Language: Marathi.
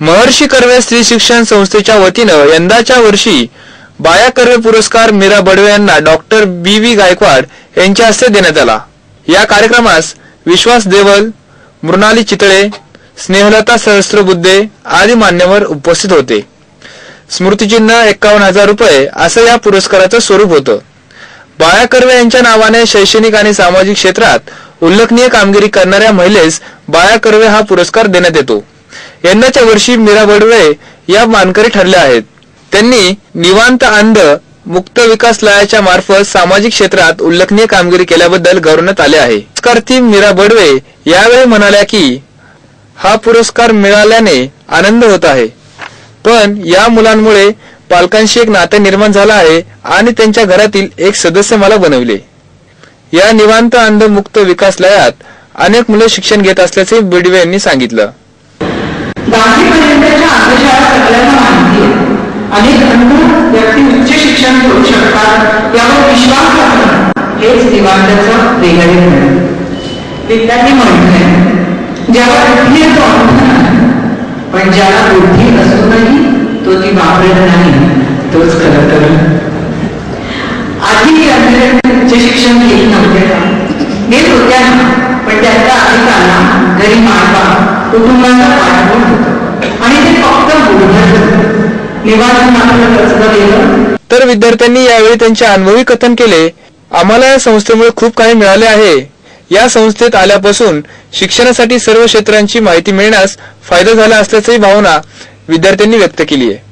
महर्षी कर्वे स्त्री शिक्षण संस्थेच्या वतीनं यंदाच्या वर्षी बाया कर्वे पुरस्कार मीरा बडवे यांना डॉक्टर बी व्ही गायकवाड यांच्या हस्ते देण्यात आला. या कार्यक्रमास विश्वास देवल मृणाली चितळे स्नेहलता सहस्त्रबुद्धे आदी मान्यवर उपस्थित होते. स्मृतिचिन्ह एक्कावन्न हजार रुपये असं या पुरस्काराचं स्वरूप होतं. बाया कर्वे यांच्या नावाने शैक्षणिक आणि सामाजिक क्षेत्रात उल्लेखनीय कामगिरी करणाऱ्या महिलेस बाया कर्वे हा पुरस्कार देण्यात येतो. यंदाच्या वर्षी मीरा बडवे या मानकरी ठरल्या आहेत. त्यांनी निवांत अंध मुक्त विकास लयाच्या मार्फत सामाजिक क्षेत्रात उल्लेखनीय कामगिरी केल्याबद्दल गौरवण्यात आले आहे. पुरस्कार्थी मीरा बडवे यावेळी म्हणाल्या की हा पुरस्कार मिळाल्याने आनंद होत आहे. पण या मुलांमुळे पालकांशी एक नाते निर्माण झालं आहे आणि त्यांच्या घरातील एक सदस्य मला बनवले. या निवांत अंध मुक्त विकास लयात अनेक मुले शिक्षण घेत असल्याचे बिडवे यांनी सांगितलं. दहावीपर्यंतच्या अंधशाळा सगळ्यांना माहिती आहे. अनेक अंध व्यक्ती उच्च शिक्षण घेऊ शकतात. यावर विश्वास टाकणं हेच निवांताचं वेगळे विद्यार्थी म्हणतोय ज्याला बुद्धी आहे तो अंध नाही. पण ज्याला बुद्धी असूनही तो ती वापरत नाही तोच खरं तर. आधी उच्च शिक्षण घेत नव्हते. का घेत होत्या पण त्यांचा अधिकाला घरी मायबा कुटुंबाचा आणि ते फक्त निवारण मात्र गेलं तर विद्यार्थ्यांनी यावेळी त्यांचे अनुभवी कथन केले. आम्हाला या संस्थेमुळे खूप काही मिळाले आहे. या संस्थेत आल्यापासून शिक्षणासाठी सर्व क्षेत्रांची माहिती मिळण्यास फायदा झाला असल्याची भावना विद्यार्थ्यांनी व्यक्त केली आहे